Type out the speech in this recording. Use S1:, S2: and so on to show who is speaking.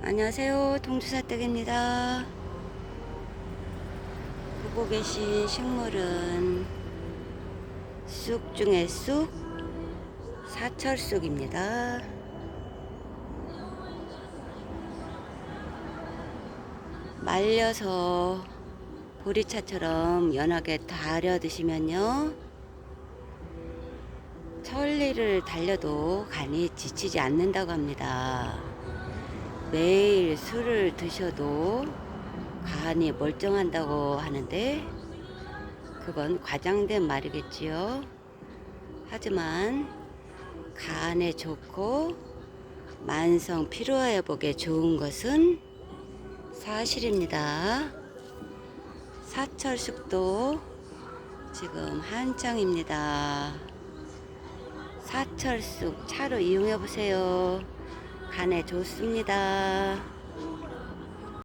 S1: 안녕하세요. 동주사떡입니다. 보고 계신 식물은 쑥 중에 쑥, 사철쑥입니다. 말려서 보리차처럼 연하게 달여 드시면요. 천리를 달려도 간이 지치지 않는다고 합니다. 매일 술을 드셔도 간이 멀쩡한다고 하는데 그건 과장된 말이겠지요. 하지만 간에 좋고 만성 피로 회복에 좋은 것은 사실입니다. 사철쑥도 지금 한창입니다. 사철쑥 차로 이용해 보세요. 간에 좋습니다.